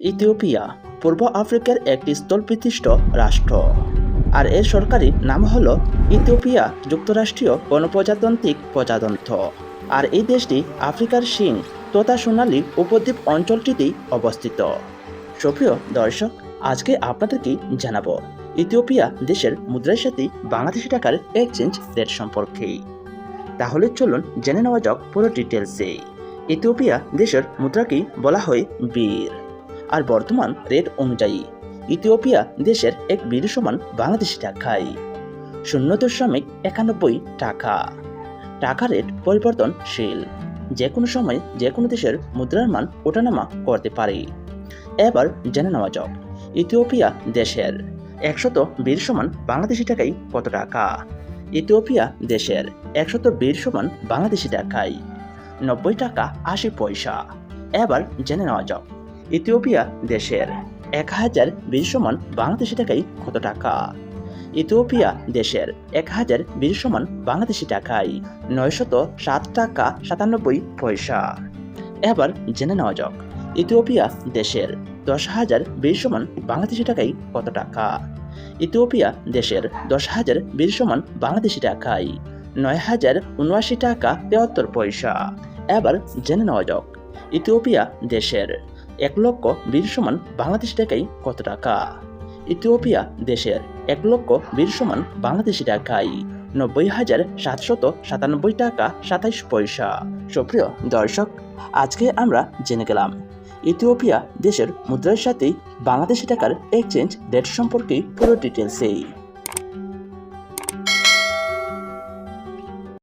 Ethiopia, পূর্ব আফ্রিকার একটি স্থলপ্রতিষ্ঠ রাষ্ট্র। আর এর সরকারি নাম হল ইথিওপিয়া যুক্তরাষ্ট্রীয় গণপ্রজাতান্ত্রিক প্রজাতন্ত্র। আর এই দেশটি আফ্রিকার সিং তথা সোনালী উপদ্বীপ অঞ্চলটিতেই অবস্থিত। সুপ্রিয় দর্শক, আজকে আপনাদেরকে জানাব ইথিওপিয়া দেশের মুদ্রার সাথে বাংলাদেশি টাকার এক্সচেঞ্জ রেট সম্পর্কে। তাহলে চলুন জেনে নেওয়া যাক পুরো ডিটেলসে ইথিওপিয়া দেশের মুদ্রাকেই বলা হয় বীর। আর বর্তমান রেট অনুযায়ী। ইথিওপিয়া দেশের এক বীর সমান বাংলাদেশি টাকায়। শূন্য দশমিক একানব্বই টাকা। টাকা রেট পরিবর্তনশীল। যে কোনো সময় যে কোনো দেশের মুদ্রার মান ওঠানামা করতে পারে। এবার জেনে নেওয়া যাক, ইথিওপিয়া দেশের একশত বীর সমান বাংলাদেশি টাকায় কত টাকা? ইথিওপিয়া দেশের একশত বীর সমান বাংলাদেশি টাকায় নব্বই টাকা আশি পয়সা। এবার জেনে নেওয়া যাক ইথিওপিয়া দেশের এক হাজার বীর সমান বাংলাদেশি টাকায় কত টাকা? ইথিওপিয়া দেশের এক হাজার বীর সমান বাংলাদেশি টাকায় নয়শত সাত টাকা সাতানব্বই পয়সা। এবার জেনে নেওয়া যাক, ইথিওপিয়া দেশের দশ হাজার বীর সমান বাংলাদেশি টাকায় কত টাকা? ইথিওপিয়া দেশের দশ হাজার বীর সমান বাংলাদেশি টাকায় নয় হাজার উনআশি টাকা তেহাত্তর পয়সা। এবার জেনে নেওয়া যাক, ইথিওপিয়া দেশের এক লক্ষ বীর সমান বাংলাদেশ টাকায় কত টাকা? ইথিওপিয়া দেশের এক লক্ষ বীর সমান বাংলাদেশি টাকায় নব্বই হাজার সাতশত সাতানব্বই টাকা সাতাইশ পয়সা। সুপ্রিয় দর্শক, আজকে আমরা জেনে গেলাম, ইথিওপিয়া দেশের মুদ্রার সাথেই বাংলাদেশি টাকার এক্সচেঞ্জ রেট সম্পর্কে পুরো ডিটেলসেই